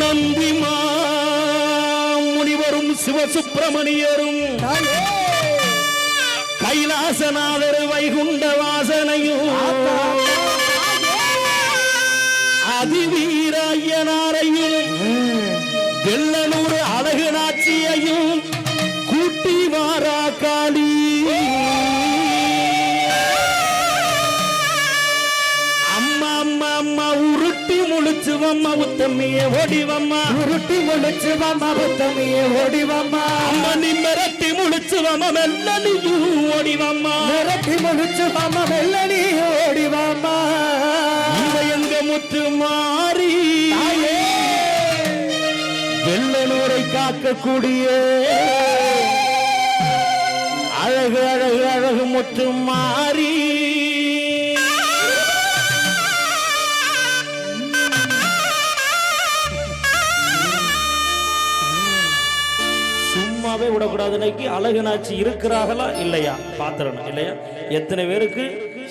நந்திமா முனிவரும் சிவசுப்பிரமணியரும். கைலாசநாதர் வைகுண்ட வாசனையும். அதிவீர முழிச்சுவம்மா உத்தம்மிய ஓடிவம்மா. உருட்டி ஒழிச்சு வாமா புத்தமியே ஓடிவாமா அம்மா நீ மிரட்டி முழிச்சுவம்மா மெல்ல நீயும் ஓடிவம்மா. மிரட்டி முழிச்சு வாமா வெள்ளடி ஓடிவாமா இவ எங்க முற்று மாறி? வெள்ளனூரை காக்கக்கூடிய அழகு அழகு அழகு முற்று மாறி விடக்கூடாது. இன்னைக்கு அழகுனாச்சி இருக்கிறார்களா? இல்லையா? பாத்திரணும். இல்லையா? எத்தனை பேருக்கு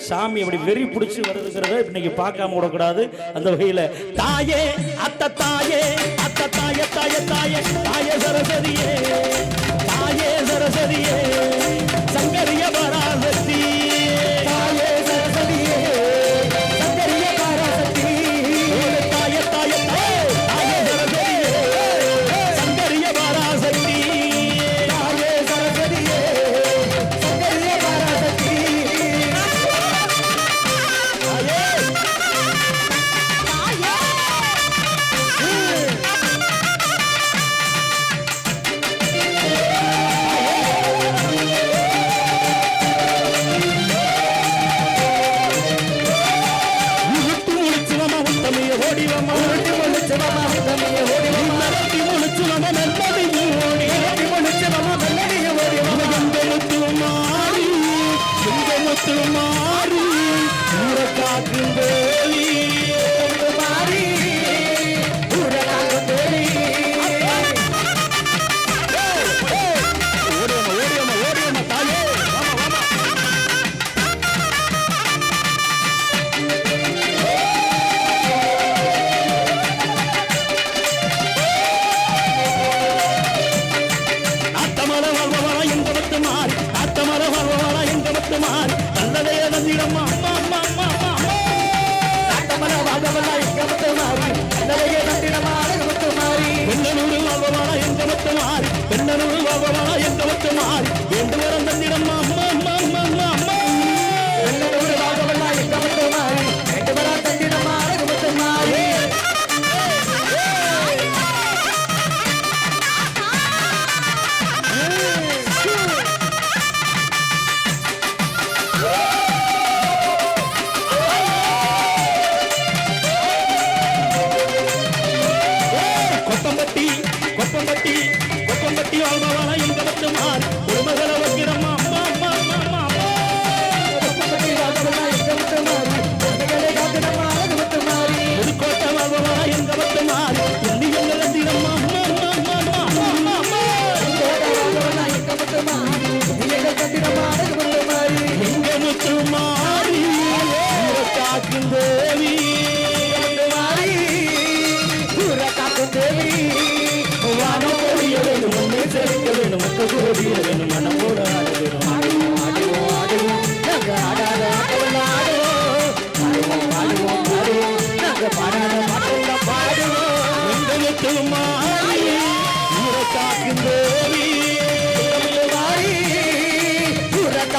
சாமி அப்படி வெறி பிடிச்சி வருதுங்கிறத இன்னைக்கு பார்க்காம விடக்கூடாது. அந்த வகையில தாயே அத்த தாயே அத்த தாய தாய தாயே தாய சரஸ்வதியே உத்தமைய ஓடிவமா ஓடி முத்து மாறி முத்து மாறி காக்கும் வேலி எங்க மத்து மாறி நல்லதே வந்திடம்மா. அம்மா அம்மா அம்மா அம்மா அம்மா. நாட்டமல வாகவல்ல மாறி. நல்லவையே மாறி. மாறி. மாறி. தந்திடம்மா கொப்பம்பட்டி கொப்பம்பட்டி வாழ்வவரா எங்க மத்து ஒரு மகள வைக்கிறம்மா அம்மா அம்மா.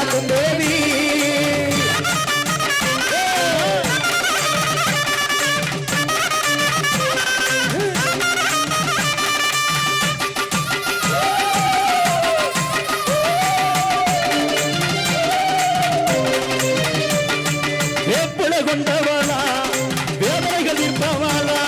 ஊர தேவி வேப்பில கொண்டவளா வேதனைகள் இருப்பவளா